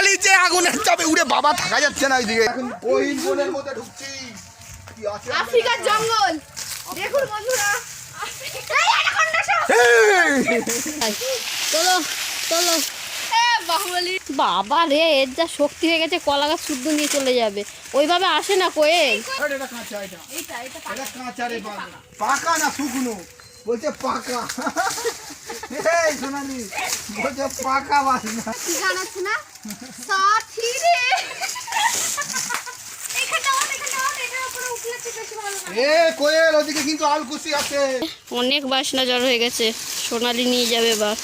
আগুনের চাপে উড়ে বাবা থাকা যাচ্ছে না ওইদিকে। এখন বহিন বোনের মধ্যে ঢুকছি। কি আছে? আমরা আফ্রিকার জঙ্গল। দেখুন বন্ধুরা! চলো চলো বাবা রে এর যা শক্তি হয়ে গেছে কলা গাছ শুদ্ধ নিয়ে চলে যাবে। ওইভাবে আসে না কোয়েল। আরে এটা কাঁচা এটা এইটা এটা এটা কাঁচা রে বাবা। পাকা না শুকনো? বলছে পাকা। এই সোনালি বলছে পাকা বাস না কি গান আছে না? সাথী রে। অনেক বাসনা জড় হয়ে গেছে। সোনালি নিয়ে যাবে এবার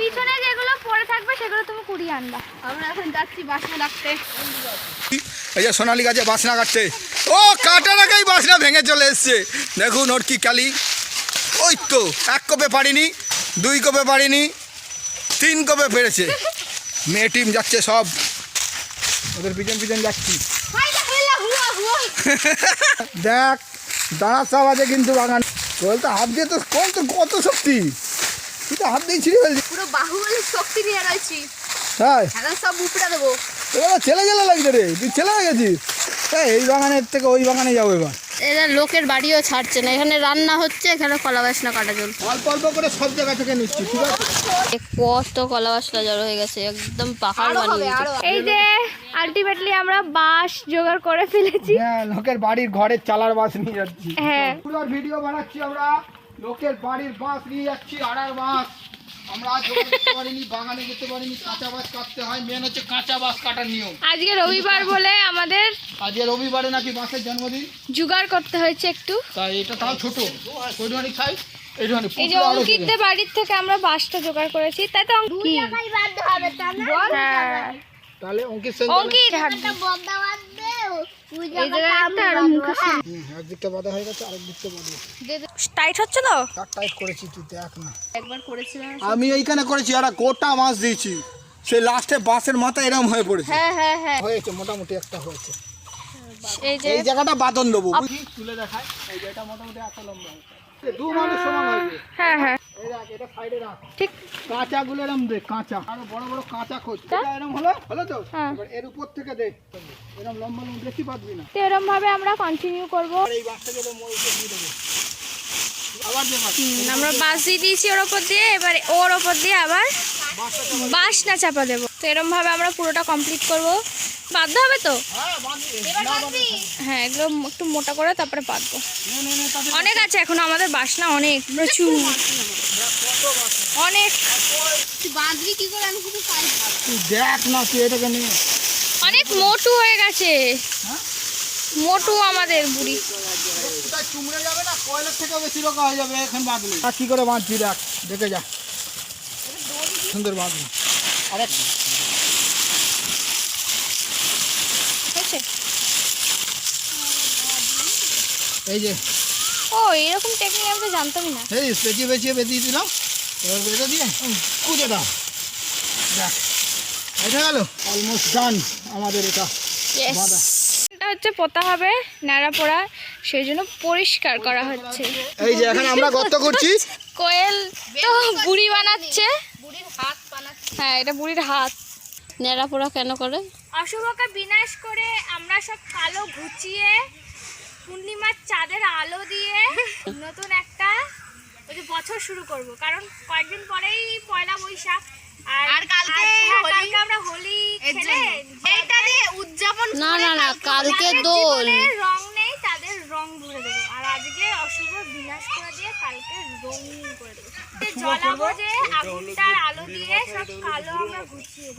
পিছনে যেগুলো পড়ে থাকবে সেগুলো তুমি কুড়িয়ে আনবা। আমরা এখন যাচ্ছি বাসনা রাখতে। এই যে সোনালি গাছে বাসনা কাটছে। ও কাটা লাগাই বাসনা ভেঙে চলে এসছে। দেখুন ওর কি কালি। ওই তো এক কপে পারিনি দুই কপে পারিনি তিন কপে পেরেছে। মেয়ে টিম যাচ্ছে সব। ওদের পিছন পিছন যাচ্ছি। দেখ দাঁড়ার সব আছে কিন্তু বাগান। বল তো হাত দিয়ে তো কোন তো কত শক্তি। তুই তো হাত দিয়ে ছিঁড়ে ফেলছি পুরো বাহুবলীর শক্তি নিয়ে রয়েছি তাই? এখন সব উপড়ে দেবো। এবার ছেলে ছেলে লাগছে রে তুই ছেলে হয়ে গেছিস। এই বাগানের থেকে ওই বাগানে যাব এবার। এরা লোকের বাড়িও ছাড়ছে না। এখানে রান্না হচ্ছে এখানে কলা বাসনা কাটা চলছে। অল্প অল্প করে সব জায়গা থেকে নিচ্ছি ঠিক আছে? কত কলা বাসনা জড়ো হয়ে গেছে একদম পাহাড় বানিয়ে এই যে আলটিমেটলি আমরা বাঁশ জোগাড় করে ফেলেছি। হ্যাঁ লোকের বাড়ির ঘরের চালার বাস নিয়ে যাচ্ছি। হ্যাঁ। পুরো ভিডিও বানাচ্ছি আমরা। লোকের বাড়ির বাঁশ নিয়ে যাচ্ছি আড়ার বাঁশ। আমরা আজ করতে পারিনি বাগানে যেতে পারিনি কাঁচা বাঁশ কাটতে হয়। মেন হচ্ছে কাঁচা বাঁশ কাটার নিয়ম। আজকে রবিবার বলে আমাদের আজকে রবিবারে নাকি বাঁশের জন্মদিন? জোগাড় করতে হয়েছে একটু। তাই এটা তাও ছোট। ওইটুখানি খাই এই যে পুকুরে অঙ্কিতদের বাড়ির থেকে আমরা বাঁশটা জোগাড় করেছি। তাই তো কি বাধ্য হবে তা না? হ্যাঁ তাহলে অঙ্কিত অঙ্কিত। এই জায়গায় একটা আর মুখে একদিকটা বাঁধা হয়ে গেছে আরেক দিকটা বাঁধা টাইট হচ্ছে তো? টাইট করেছি তুই দেখ না। একবার করেছিলাম আমি এইখানে করেছি আর গোটা মাছ দিয়েছি। সেই লাস্টে বাঁশের মাথা এরম হয়ে পড়েছে। হ্যাঁ হ্যাঁ হ্যাঁ। হয়েছে মোটামুটি একটা হয়েছে। এই জায়গাটা বাদন দেবো। বুঝলি? তুলে দেখায় এই জায়গাটা মোটামুটি একটা লম্বা হয়েছে দু মানুষ সমান হয়েছে। হ্যাঁ হ্যাঁ। ঠিক। কাঁচা গুলো এরম দেখ কাঁচা। আরও বড় বড় কাঁচা খোঁজ। এরম হলো? হলো তো? হ্যাঁ। এর উপর থেকে দেখ এরম লম্বা লম্বা বেশি পাতবি না। তো এরম ভাবে আমরা কন্টিনিউ করব। এই বাসটা গেলে মই দিয়ে দেবো। আমরা বাঁশ দিয়ে দিয়েছি ওর ওপর দিয়ে এবার ওর ওপর দিয়ে আবার বাঁশ না চাপা দেবো। তো এরম ভাবে আমরা পুরোটা কমপ্লিট করব। বাধ্য হবে তো? হ্যাঁ বাঁধবি। বাঁধবি? হ্যাঁ এগুলো একটু মোটা করে তারপরে পাতবো নে নে নে তাতে অনেক আছে এখন আমাদের বাসনা অনেক প্রচুর। অনেক। বাঁধবি। দেখ না এটাকে নিয়ে। অনেক মোটু হয়ে গেছে। মোটু আমাদের বুড়ি। চুমড়ে যাবে না? কয়লার থেকেও বেশি রোগা হয়ে যাবে এখন বাঁধলে কি করে বাঁধছি দেখ দেখে যা। সুন্দর বাঁধবি। আরেক হয়েছে এই যে। ও এরকম টেকনিক আমি তো জানতামই না। এই পেঁচিয়ে পেঁচিয়ে বেঁধিয়ে দিলাম। এবার বেঁধে দিয়ে কুঁজে দাও। দেখ এটা গেল। অলমোস্ট ডান আমাদের এটা এটা হচ্ছে পোতা হবে ন্যাড়া পোড়া সেই জন্য পরিষ্কার করা হচ্ছে। এই যে এখন আমরা গর্ত করছি। কোয়েল তো বুড়ি বানাচ্ছে। বুড়ির হাত বানাচ্ছি। হ্যাঁ এটা বুড়ির হাত। নেড়া পোড়া কেন করে? অশুভকে বিনাশ করে আমরা সব কালো ঘুচিয়ে পূর্ণিমার চাঁদের আলো দিয়ে নতুন একটা ওই যে বছর শুরু করব। কারণ কয়েকদিন পরেই পয়লা বৈশাখ। আর কালকে হ্যাঁ, কালকে আমরা হোলি খেলে এইটা দিয়ে উদযাপন না না না কালকে। দোল। রং নেই তাদের রং ভরে দেবো। আর আজকে অশুভ বিনাশ করে দিয়ে কালকে রঙিন করে দেবো। জ্বলাবো যে আগুনটার আলো দিয়ে সব কালো আমরা গুছিয়ে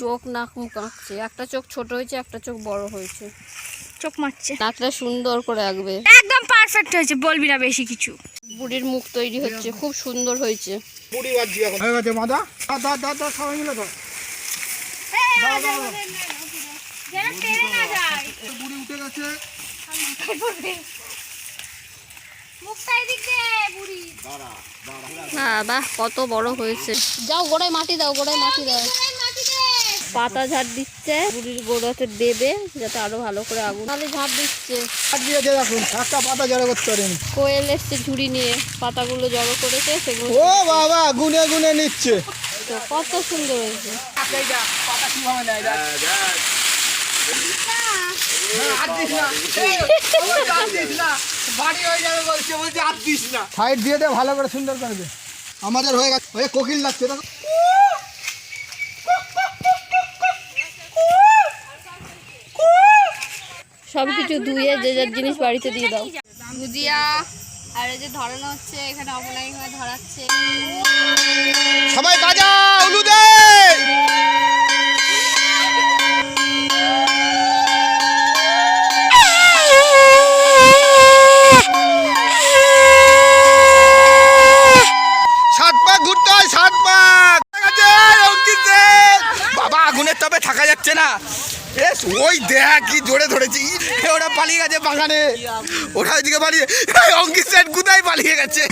চোখ নাক মুখ আঁকছে। একটা চোখ ছোট হয়েছে একটা চোখ বড় হয়েছে। চোখ মারছে। নাকটা সুন্দর করে আঁকবে। একদম পারফেক্ট হয়েছে বলবি না বেশি কিছু। বুড়ির মুখ তৈরি হচ্ছে খুব সুন্দর হয়েছে। বুড়ি বাজছি এখন। হয়ে গেছে মাদা দা দা দা সবাই মিলে যায়। বুড়ি উঠে গেছে। হ্যাঁ বাহ কত বড় হয়েছে। যাও গোড়ায় মাটি দাও গোড়ায় মাটি দাও। পাতা ঝাড় দিচ্ছে বুড়ির গোড়াতে দেবে যাতে আরও ভালো করে আগুন তাহলে ঝাড় দিচ্ছে। দিয়েছে দেখুন একটা পাতা জড়ো করতে পারেনি। কোয়েল এসছে ঝুড়ি নিয়ে পাতাগুলো জড়ো করেছে সেগুলো ও বাবা গুনে গুনে নিচ্ছে। কত সুন্দর হয়েছে। সাইড দিয়ে দে ভালো করে সুন্দর করে দে। আমাদের হয়ে গেছে কোকিল লাগছে দেখো। সব কিছু ধুয়ে যে যার জিনিস বাড়িতে দিয়ে দাও। ভুজিয়া আর এই যে ধরানো হচ্ছে এখানে অবলাইন হয়ে ধরাচ্ছে। সবাই বাজা গেছে বাগানে ওরা ওইদিকে পালিয়ে অঙ্কিত সেট কোথায় পালিয়ে গেছে।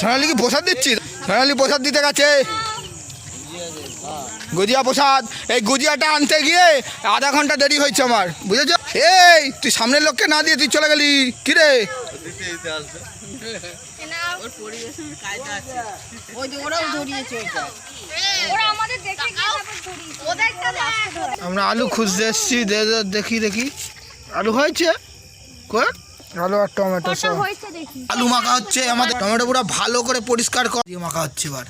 সোনালি কি প্রসাদ দিচ্ছি। সোনালি প্রসাদ দিতে গেছে। গুজিয়া প্রসাদ। এই গুজিয়াটা আনতে গিয়ে আধা ঘণ্টা দেরি হয়েছে আমার, বুঝেছ? এই, তুই সামনের লোককে না দিয়ে তুই চলে গেলি। কিরে ওরা আমাদের দেখে গিয়ে তারপর ধরিয়ে ওদেরটা আসতে ধরে। আমরা আলু খুঁজতে এসছি দেখি দেখি। আলু হয়েছে? আলু আর টমেটো সব। আলু মাখা হচ্ছে আমাদের টমেটো পুরো ভালো করে পরিষ্কার করে। মাখা হচ্ছে এবার।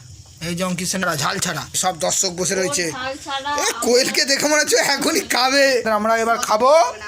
এই জঙ্কি সেনারা ঝাল ছাড়া। সব দর্শক বসে রয়েছে। ঝাল কোয়েলকে দেখে মনে হচ্ছে এখনই খাবে। আমরা এবার খাব।